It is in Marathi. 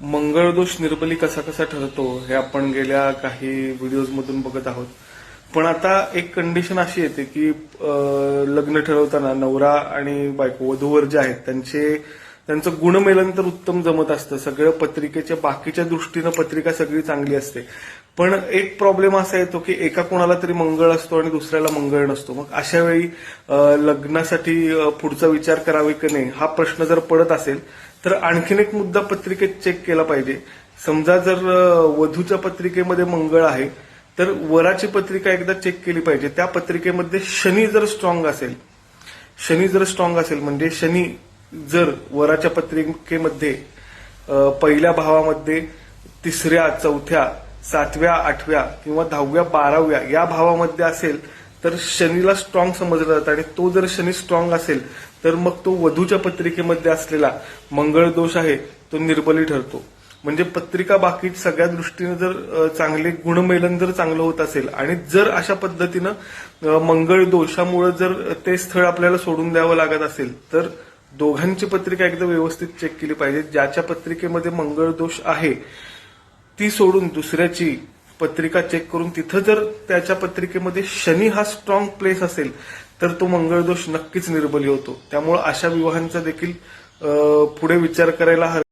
मंगळदोष निर्बली कसा कसा ठरतो हे आपण गेल्या काही व्हिडिओजमधून बघत आहोत. पण आता एक कंडिशन अशी येते की लग्न ठरवताना नवरा आणि बायको वधूवर जे आहेत त्यांचे त्यांचं गुणमेलन तर उत्तम जमत असतं. सगळं पत्रिकेच्या बाकीच्या दृष्टीनं पत्रिका सगळी चांगली असते. पण एक प्रॉब्लेम असा येतो की एका कोणाला तरी मंगळ असतो आणि दुसऱ्याला मंगळ नसतो. मग अशा वेळी लग्नासाठी पुढचा विचार करावे की नाही हा प्रश्न जर पडत असेल तर आणखीन एक मुद्दा पत्रिकेत चेक केला पाहिजे. समजा जर वधूच्या पत्रिकेमध्ये मंगळ आहे तर वराची पत्रिका एकदा चेक केली पाहिजे. त्या पत्रिकेमध्ये शनी जर स्ट्रॉंग असेल शनी जर स्ट्रॉंग असेल म्हणजे शनी जर वराच्या पत्रिकेमध्ये पहिल्या भावामध्ये तिसऱ्या चौथ्या सातव्या आठव्या किंवा दहाव्या बाराव्या या भावामध्ये असेल तर शनीला स्ट्रॉंग समजलं जातं. आणि तो जर शनी स्ट्रॉंग असेल तर मग तो वधूच्या पत्रिकेमध्ये असलेला मंगळ दोष आहे तो निर्बली ठरतो. म्हणजे पत्रिका बाकी सगळ्या दृष्टीने जर चांगले गुणमेलन जर चांगलं होत असेल आणि जर अशा पद्धतीनं मंगळ दोषामुळे जर ते स्थळ आपल्याला सोडून द्यावं लागत असेल तर दोघांची पत्रिका एकदा व्यवस्थित चेक केली पाहिजे. ज्याच्या पत्रिकेमध्ये मंगळ दोष आहे ती सोडून दुसऱ्याची पत्रिका चेक करून तिथं जर त्याच्या पत्रिकेमध्ये शनी हा स्ट्रॉंग प्लेस असेल तर तो मंगळ दोष नक्कीच निर्बली होतो. त्यामुळे अशा विवाहांचा देखील पुढे विचार करायला हवा.